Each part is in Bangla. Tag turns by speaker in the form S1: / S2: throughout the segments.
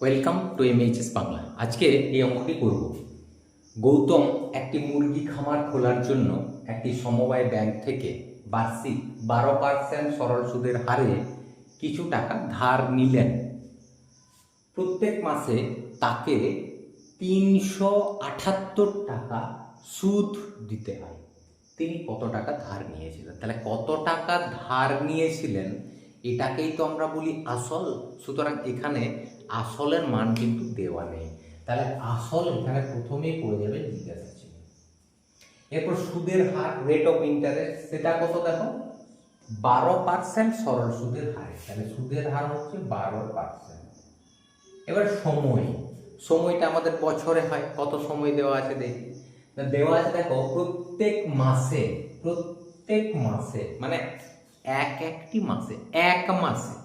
S1: ওয়েলকাম টু এমএইচএস বাংলা আজকে এই অঙ্কটি করব। গৌতম একটি মুরগি খামার খোলার জন্য একটি সমবায় ব্যাংক থেকে বার্ষিক বারো পার্সেন্ট সরল সুদের হারে কিছু টাকা ধার নিলেন। প্রত্যেক মাসে তাকে তিনশো আটাত্তর টাকা সুদ দিতে হয়। তিনি কত টাকা ধার নিয়েছিলেন? তাহলে কত টাকা ধার নিয়েছিলেন? এটাকেই তো আমরা বলি আসল। সুতরাং এখানে আসলের মান কিন্তু দেওয়া নেই। তাহলে আসল এখানে প্রথমেই পড়ে যাবে জিজ্ঞাসা চিহ্ন। এরপর সুদের হার রেট অফ ইন্টারেস্ট সেটা কত দেখো? বারো পার্সেন্ট সরল সুদের হার। তাহলে সুদের হার হচ্ছে বারো পার্সেন্ট এবার সময়। সময়টা আমাদের বছরে হয়। কত সময় দেওয়া আছে দেখি। দেওয়া আছে দেখো, প্রত্যেক মাসে প্রত্যেক মাসে মানে এক একটি মাসে, এক মাসে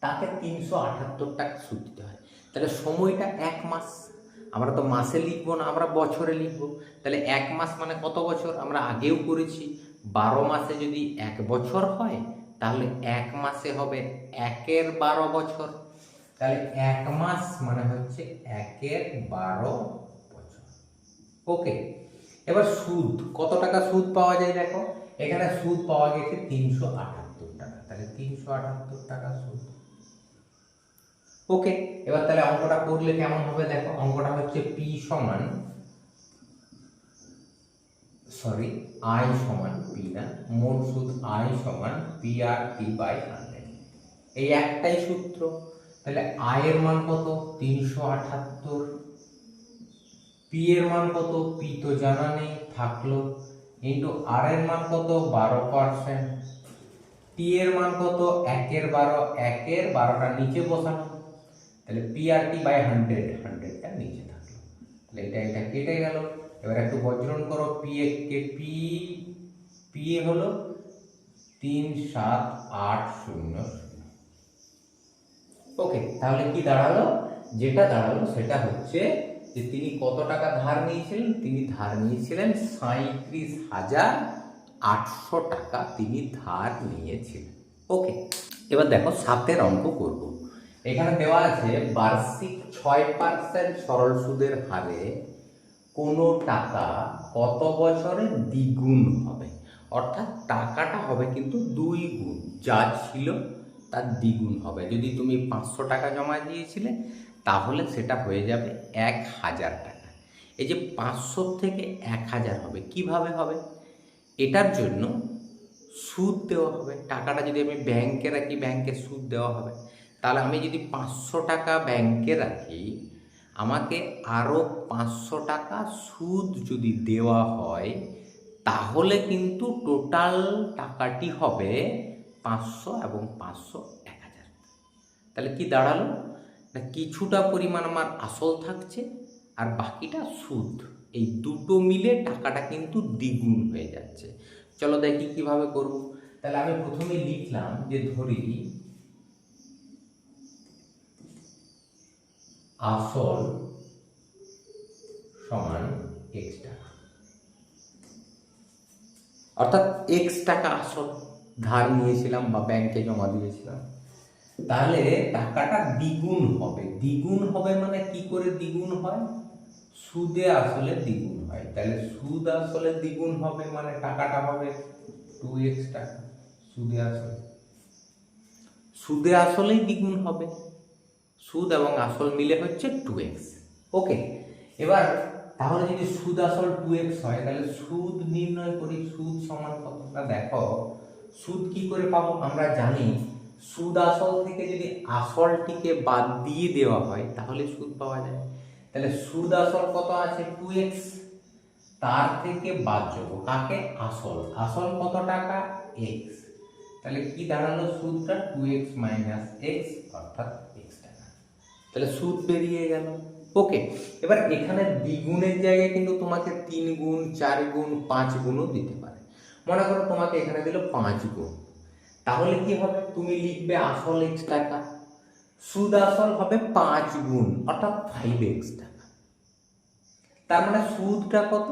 S1: তাকে তিনশো আটাত্তর টাকা সুদ দিতে হয়। তাহলে সময়টা এক মাস। আমরা তো মাসে লিখব না, আমরা বছরে লিখব। তাহলে এক মাস মানে কত বছর? আমরা আগেও করেছি। বারো মাসে যদি এক বছর হয়, তাহলে এক মাসে হবে একের বারো বছর। তাহলে এক মাস মানে হচ্ছে একের বারো বছর। ওকে, এবার সুদ। কত টাকা সুদ পাওয়া যায় দেখো? এখানে সুদ পাওয়া গেছে তিনশো আটাত্তর টাকা। তাহলে তিনশো আটাত্তর টাকা সুদ। ওকে এবার তাহলে অঙ্কটা করলে কেমন হবে? দেখো, অঙ্কটা হচ্ছে পি সমান সরি আই সমান পি না, মোট সুদ আই সমান P R T by hundred এই একটাই সূত্র। তাহলে আয়ের মান কত? তিনশো আটাত্তর। পি এর মান কত? পি তো জানা নেই, থাকল। ইন্টু আর এর মান কত? বারো পার্সেন্ট টি এর মান কত? একের বারো, একের বারোটা নিচে বসানো। তাহলে P R T by hundred হান্ড্রেডটা নিচে থাকল। তাহলে এটা এটা কেটে গেল। এবার একটু বজ্রণ করো P A K P P A হলো তিন সাত আট শূন্য ওকে তাহলে কি দাঁড়াল? যেটা দাঁড়াল সেটা হচ্ছে যে তিনি কত টাকা ধার নিয়েছিলেন? তিনি ধার নিয়েছিলেন সাঁত্রিশ হাজার আটশো টাকা তিনি ধার নিয়েছিলেন। ওকে এবার দেখো সাতের অঙ্ক করব। এখানে দেওয়া আছে, বার্ষিক ছয় পার্সেন্ট সরল সুদের হারে কোনো টাকা কত বছরে দ্বিগুণ হবে? অর্থাৎ টাকাটা হবে কিন্তু দুই গুণ যা ছিল তার দ্বিগুণ হবে। যদি তুমি পাঁচশো টাকা জমা দিয়েছিলে, তাহলে সেটা হয়ে যাবে এক হাজার টাকা। এই যে পাঁচশো থেকে এক হাজার হবে, কীভাবে হবে? এটার জন্য সুদ দেওয়া হবে। টাকাটা যদি আমি ব্যাংকে রাখি, ব্যাংকে সুদ দেওয়া হবে। তাহলে আমি যদি পাঁচশো টাকা ব্যাংকে রাখি, আমাকে আরও পাঁচশো টাকা সুদ যদি দেওয়া হয়, তাহলে কিন্তু টোটাল টাকাটি হবে পাঁচশো এবং পাঁচশো এক হাজার। তাহলে কি দাঁড়াল? না কিছুটা পরিমাণ আমার আসল থাকছে আর বাকিটা সুদ। এই দুটো মিলে টাকাটা কিন্তু দ্বিগুণ হয়ে যাচ্ছে। চলো দেখি কীভাবে করব। তাহলে আমি প্রথমে লিখলাম যে ধরি আসল সমান এক্স টাকা। অর্থাৎ এক্স টাকা আসল ধার নিয়েছিলাম বা ব্যাংকে জমা দিয়েছিলাম। তাহলে টাকাটা দ্বিগুণ হবে। দ্বিগুণ হবে মানে কি করে দ্বিগুণ হয়? সুদে আসলে দ্বিগুণ হয়। তাহলে সুদ আসলে দ্বিগুণ হবে মানে টাকাটা হবে টু এক্স টাকা। সুদে আসলে। সুদে আসলেই দ্বিগুণ হবে। সুদ এবং আসল মিলে হচ্ছে টু এক্স ওকে, এবার তাহলে যদি সুদ আসল টু এক্স হয়, তাহলে সুদ নির্ণয় করি, সুদ সমান কতটা দেখো, সুদ কি করে পাবো? আমরা জানি সুদ আসল থেকে যদি আসলটিকে বাদ দিয়ে দেওয়া হয়, তাহলে সুদ পাওয়া যায়। তাহলে সুদ আসল কত আছে? টু এক্স তার থেকে বাদ যাব কাকে? আসল। আসল কত টাকা? এক্স তাহলে কি দাঁড়াল সুদটা? টু এক্স মাইনাস এক্স অর্থাৎ তাহলে সুদ বেরিয়ে গেল। ওকে এবার এখানে দ্বিগুণের জায়গায় কিন্তু তোমাকে তিন গুণ চার গুণ পাঁচ গুণও দিতে পারে। মনে করো তোমাকে এখানে দিল পাঁচ গুণ তাহলে কি হবে? তুমি লিখবে আসল এক্স টাকা। সুদ আসল হবে পাঁচ গুণ অর্থাৎ ফাইভ এক্স টাকা। তার মানে সুদটা কত?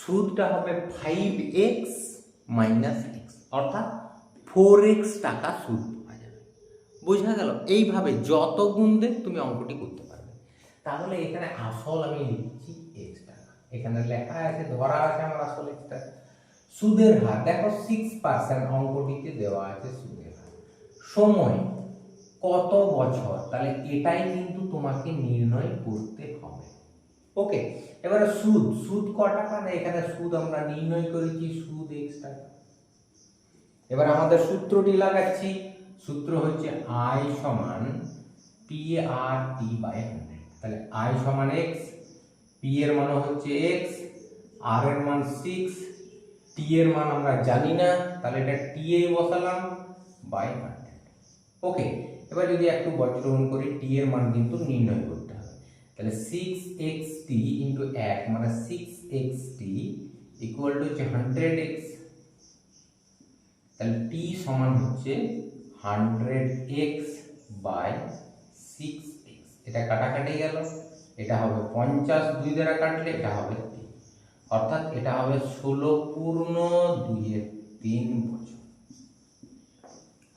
S1: সুদটা হবে ফাইভ এক্স মাইনাস এক্স অর্থাৎ ফোর এক্স টাকা সুদ। বোঝা গেল, এইভাবে যত গুণ দেখ তুমি অঙ্কটি করতে পারবে। তাহলে এখানে আসল আমি লিখছি এক্স টাকা এখানে লেখা আছে, ধরা আছে আমার আসল এক্স টাকা সুদের হার, দেখো সিক্স পার্সেন্ট অঙ্কটিতে দেওয়া আছে সুদের হার। সময়, কত বছর? তাহলে এটাই কিন্তু তোমাকে নির্ণয় করতে হবে। ওকে, এবারে সুদ সুদ ক টাকা না এখানে সুদ আমরা নির্ণয় করেছি, সুদ এক্স টাকা এবার আমাদের সূত্রটি লাগাচ্ছি সূত্র হচ্ছে আই সমান P R T by hundred তাহলে আই সমান এক্স পি এর মান হচ্ছে এক্স আর এর মান সিক্স টি এর মান আমরা জানি না, তাহলে এটা টি এ বসালাম বাই হান্ড্রেড ওকে এবার যদি একটু বজ্রগ্রহণ করি টি এর মান কিন্তু নির্ণয় করতে হবে। তাহলে সিক্স এক্স টি ইন্টু এক মানে six x T equal to হচ্ছে হান্ড্রেড এক্স তাহলে টি সমান হচ্ছে hundred x by six x. এটা কাটাকাটি গেল। এটা হবে পঞ্চাশ দুই দ্বারা কাটলে এটা হবে তিন। অর্থাৎ এটা হবে ষোলো পূর্ণ দুইয়ের তিন বছর।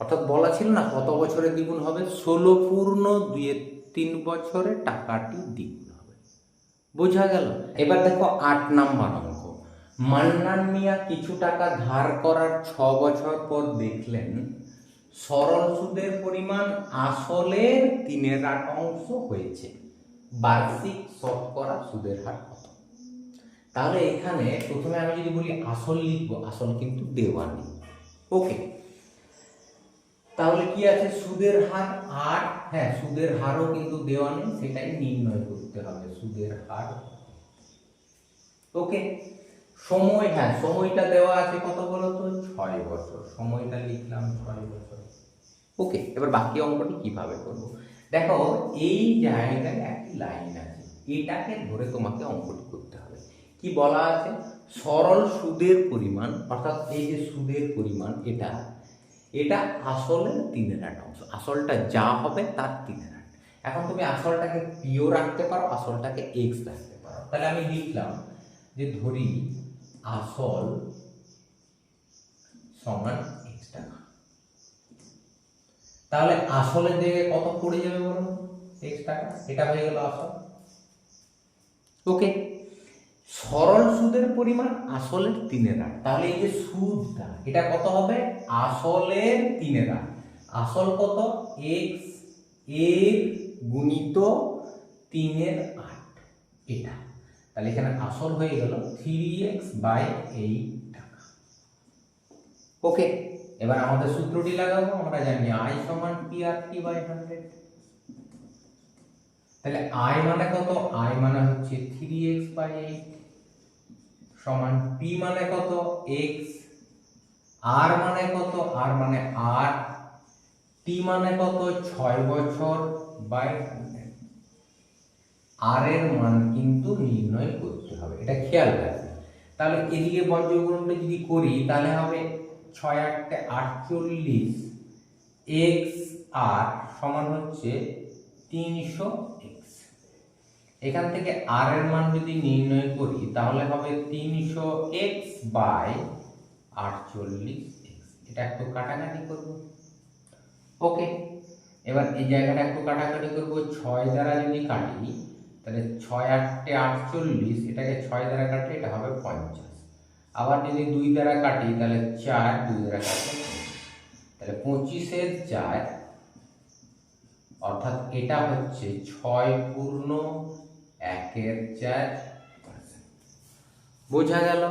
S1: অর্থাৎ বলা ছিল না কত বছরে দ্বিগুণ হবে? ষোলো পূর্ণ দুইয়ের তিন বছরে টাকাটি দ্বিগুণ হবে। বোঝা গেল? এবার দেখো আট নাম্বার অঙ্ক। মান্নান মিয়া কিছু টাকা ধার করার ছ বছর পর দেখলেন সরল সুদের পরিমাণ আসলের তিনের আট অংশ হয়েছে। বার্ষিক শতকরা সুদের হার কত? তাহলে এখানে প্রথমে আমি যদি বলি আসল লিখব, আসল কিন্তু দেওয়া নেই। ওকে তাহলে কি আছে? সুদের হার আট হ্যাঁ সুদের হারও কিন্তু দেওয়া নেই, সেটাই নির্ণয় করতে হবে, সুদের হার। ওকে সময় হ্যাঁ সময়টা দেওয়া আছে কত বলো তো? ছয় বছর। সময়টা লিখলাম ছয় বছর। ওকে, এবার বাকি অঙ্কটি কীভাবে করব? দেখো, এই জায়গায় একটি লাইন আছে। এটাকে ধরে তোমাকে অঙ্কটি করতে হবে। কি বলা আছে? সরল সুদের পরিমাণ, অর্থাৎ এই যে সুদের পরিমাণ এটা এটা আসলের তিনের আট অংশ। আসলটা যা হবে তার তিনের আট। এখন তুমি আসলটাকে পিও রাখতে পারো, আসলটাকে এক্স রাখতে পারো। তাহলে আমি লিখলাম যে ধরি আসল সমান এক্স টাকা। তাহলে আসলের জায়গায় কত পড়ে যাবে বলুন? এক্স টাকা? এটা হয়ে গেল আসল। ওকে। সরল সুদের পরিমাণ আসলের তিনের আট তাহলে এই যে সুদটা, এটা কত হবে? আসলের তিনের আট আসল কত? এক্সের গুণিত তিনের আট। এটা। তাহলে এখানে আসল হয়ে গেল থ্রি এক্স বাই এইট টাকা। ওকে এবার আমাদের সূত্রটি লাগাবো আমরা জানি আই সমান P R T by hundred তাহলে আই মানে কত? আই মানে হচ্ছে থ্রি এক্স বাই এইট সমান পি মানে কত? এক্স আর মানে কত? আর মানে আর টি মানে কত? ছয় বছর বাই হান্ড্রেড আর এর মান কিন্তু নির্ণয় করতে হবে। এটা খেয়াল রাখবে। তাহলে এদিকে বর্জ্যগ্রহণটা যদি করি, তাহলে হবে ছয় আটটে আটচল্লিশ এক্স আর সমান হচ্ছে তিনশো এক্স। এখান থেকে আর এর মান যদি নির্ণয় করি, তাহলে হবে তিনশো এক্স বাই আটচল্লিশ এক্স। এটা একটু কাটাকাটি করব। ওকে, এবার এই জায়গাটা একটু কাটাকাটি করব। ছয় দ্বারা যদি কাটি তাহলে ছয় আটটে আটচল্লিশ, এটাকে ছয় দ্বারা কাটলে এটা হবে পঞ্চাশ। আবার যদি দুই দ্বারা কাটি, তাহলে চার দুই দ্বারা কাটলে তাহলে পঁচিশের চার, অর্থাৎ এটা হচ্ছে ছয় পূর্ণ একের চার। বোঝা গেল?